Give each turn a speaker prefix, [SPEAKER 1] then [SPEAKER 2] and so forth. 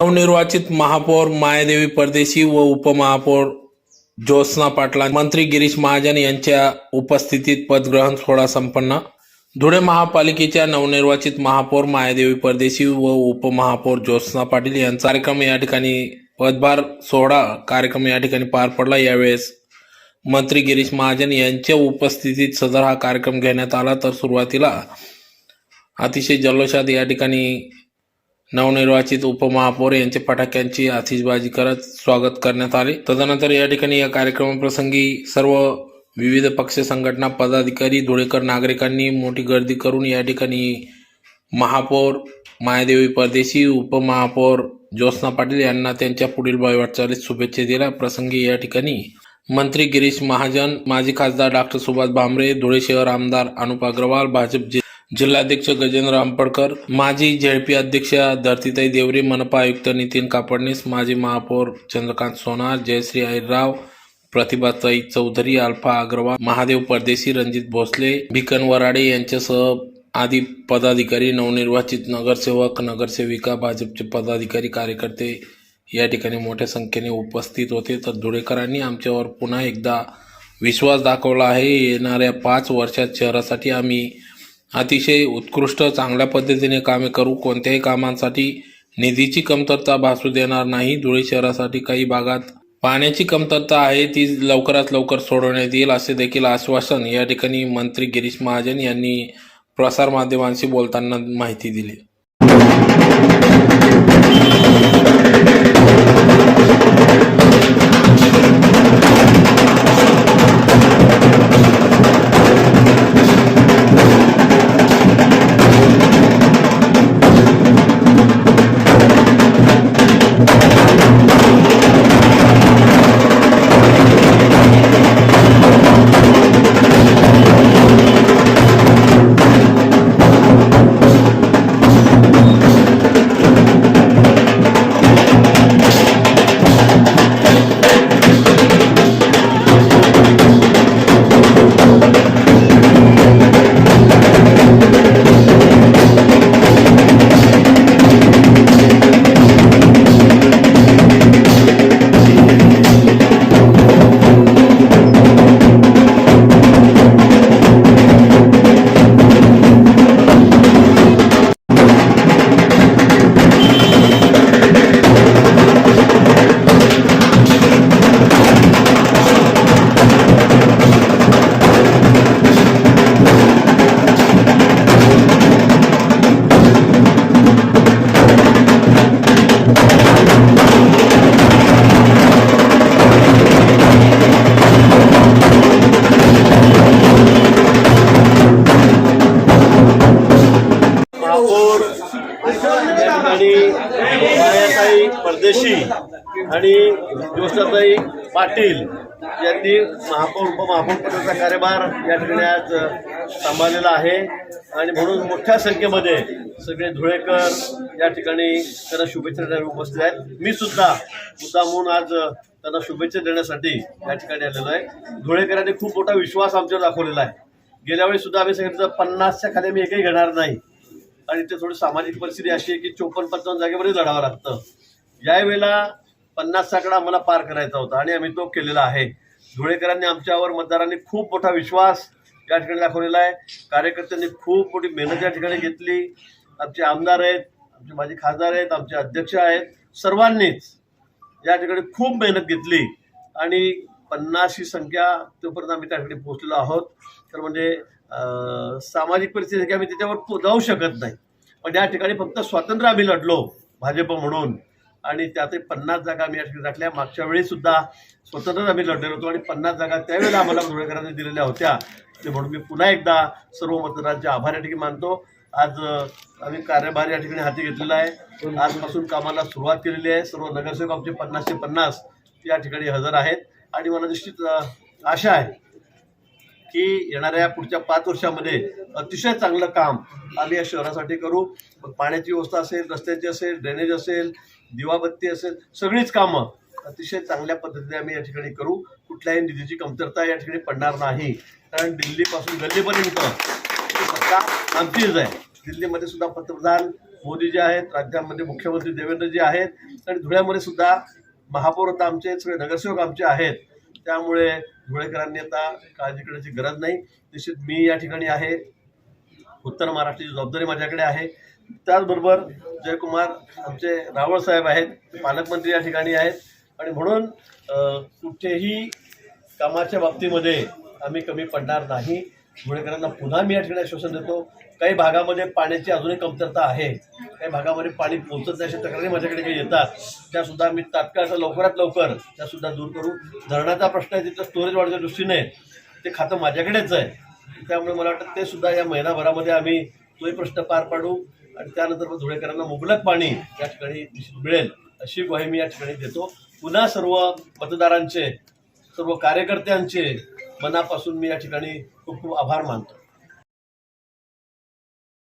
[SPEAKER 1] नवनिर्वाचित महापौर मायादेवी परदेशी व उपमहापौर ज्योत्स्ना पाटला मंत्री गिरीश महाजन यांच्या उपस्थितीत पदग्रहण सोहळा संपन्न. धुळे महापालिकेच्या नवनिर्वाचित महापौर मायादेवी परदेशी व उपमहापौर ज्योत्स्ना पाटील यांचा कार्यक्रम या ठिकाणी पदभार सोहळा कार्यक्रम या ठिकाणी पार पडला. यावेळेस मंत्री गिरीश महाजन यांच्या उपस्थितीत सदर हा कार्यक्रम घेण्यात आला. तर सुरुवातीला अतिशय जल्लोषात या ठिकाणी नवनिर्वाचित उपमहापौर यांचे फटाक्यांची आतिषबाजी करत स्वागत करण्यात आले. तदनंतर या ठिकाणी या कार्यक्रमाप्रसंगी सर्व विविध पक्ष संघटना पदाधिकारी धुळेकर नागरिकांनी मोठी गर्दी करून या ठिकाणी महापौर मायादेवी परदेशी उपमहापौर ज्योत्स्ना पाटील यांना त्यांच्या पुढील वाटचालीस शुभेच्छा दिल्या. प्रसंगी या ठिकाणी मंत्री गिरीश महाजन माजी खासदार डॉक्टर सुभाष भामरे धुळे शहर आमदार अनुप अग्रवाल भाजप जि- जिल्हाध्यक्ष गजेंद्र आंबडकर माजी झेडपी अध्यक्षा धरतीताई देवरे मनपा आयुक्त नितीन कापडणीस माजी महापौर चंद्रकांत सोनार जयश्री आईराव प्रतिभाताई चौधरी अल्फा अग्रवाल महादेव परदेशी रणजित भोसले भिकन वराडे यांच्यासह आदी पदाधिकारी नवनिर्वाचित नगरसेवक नगरसेविका भाजपचे पदाधिकारी कार्यकर्ते या ठिकाणी मोठ्या संख्येने उपस्थित होते. तर धुळेकरांनी आमच्यावर पुन्हा एकदा विश्वास दाखवला आहे. येणाऱ्या पाच वर्षात शहरासाठी आम्ही अतिशय उत्कृष्ट चांगल्या पद्धतीने कामे करू. कोणत्याही कामांसाठी निधीची कमतरता भासू देणार नाही. धुळे शहरासाठी काही भागात पाण्याची कमतरता आहे ती लवकरात लवकर सोडवण्यात येईल असे देखील आश्वासन या ठिकाणी मंत्री गिरीश महाजन यांनी प्रसारमाध्यमांशी बोलताना माहिती दिली.
[SPEAKER 2] महापौर परदेशी आणि ज्योत्स्नाताई पाटील यांनी महापौर उपमहापौरपदाचा कार्यभार या ठिकाणी आज सांभाळलेला आहे. आणि म्हणून मोठ्या संख्येमध्ये सगळे धुळेकर या ठिकाणी त्यांना शुभेच्छा देण्यासाठी उपस्थित आहेत. मी सुद्धा मुद्दामून आज त्यांना शुभेच्छा देण्यासाठी या ठिकाणी आलेलो आहे. धुळेकरांनी खूप मोठा विश्वास आमच्यावर दाखवलेला आहे. गेल्या वेळी सुद्धा आम्ही सांगितलं पन्नासच्या खाली आम्ही एकही घेणार नाही. आणि ते थोडी सामाजिक परिस्थिती अशी आहे की चोपन्न पंचावन्न जागेमध्ये लढावं लागतं. ज्यावेळेला पन्नास आकडा आम्हाला पार करायचा होता आणि आम्ही तो केलेला आहे. धुळेकरांनी आमच्यावर मतदारांनी खूप मोठा विश्वास या ठिकाणी दाखवलेला आहे. कार्यकर्त्यांनी खूप मोठी मेहनत या ठिकाणी घेतली. आमचे आमदार आहेत आमचे माजी खासदार आहेत आमचे अध्यक्ष आहेत. सर्वांनीच या ठिकाणी खूप मेहनत घेतली आणि पन्नास ही संख्या तोपर्यंत आम्ही त्या ठिकाणी पोहोचलेलो आहोत. तर म्हणजे सामाजिक परिस्थिती आम्ही त्याच्यावर जाऊ शकत नाही. पण या ठिकाणी फक्त स्वातंत्र्य आम्ही लढलो भाजप म्हणून. आणि त्यातही पन्नास जागा आम्ही या ठिकाणी टाकल्या मागच्या वेळी सुद्धा स्वतंत्र आम्ही लढलेलो होतो आणि पन्नास जागा त्यावेळेला आम्हाला धुळेकरांनी दिलेल्या होत्या. ते म्हणून मी पुन्हा एकदा सर्व मतदारांचे आभार या ठिकाणी मानतो. आज आम्ही कार्यभार या ठिकाणी हाती घेतलेला आहे. आजपासून कामाला सुरुवात केलेली आहे. सर्व नगरसेवक आमचे पन्नासचे पन्नास या ठिकाणी हजर आहेत. आणि मला निश्चित आशा आहे की येणाऱ्या पुढच्या पाच वर्षामध्ये अतिशय चांगलं काम आम्ही या शहरासाठी करू. मग पाण्याची व्यवस्था असेल रस्त्याची असेल ड्रेनेज असेल दिवाबत्ती असेल सगळीच कामं अतिशय चांगल्या पद्धतीने आम्ही या ठिकाणी करू. कुठल्याही निधीची कमतरता या ठिकाणी पडणार नाही. कारण दिल्लीपासून गल्लीपर्यंत सत्ता आमचीच आहे. दिल्लीमध्ये सुद्धा पंतप्रधान मोदी जे आहेत राज्यामध्ये मुख्यमंत्री देवेंद्रजी आहेत आणि धुळ्यामध्ये सुद्धा महापौर आता आमचे सगळे नगरसेवक आमचे आहेत. त्यामुळे धुळेकरांनी आता काळजी करण्याची गरज नाही. निश्चित मी या ठिकाणी आहे. उत्तर महाराष्ट्राची जबाबदारी माझ्याकडे आहे. त्याचबरोबर जयकुमार आमचे रावळ साहेब आहेत ते पालकमंत्री या ठिकाणी आहेत. आणि म्हणून कुठेही कामाच्या बाबतीमध्ये आम्ही कमी पडणार नाही. धुळेकरांना पुन्हा मी या ठिकाणी आश्वासन देतो काही भागामध्ये पाण्याची अजूनही कमतरता आहे. काही भागामध्ये पाणी पोहोचत नाही अशा तक्रारी माझ्याकडे काही येतात. त्यासुद्धा मी तात्काळ लवकरात लवकर त्यासुद्धा दूर करू. धरणाचा प्रश्न आहे तिथं स्टोरेज वाढच्या दृष्टीने. ते खातं माझ्याकडेच आहे. त्यामुळे मला वाटतं ते सुद्धा या महिनाभरामध्ये आम्ही तोही प्रश्न पार पाडू आणि त्यानंतर मग धुळेकरांना मुबलक पाणी या ठिकाणी मिळेल अशी ग्वाही मी या ठिकाणी देतो. पुन्हा सर्व मतदारांचे सर्व कार्यकर्त्यांचे मनापासून मी या ठिकाणी खूप खूप आभार मानतो.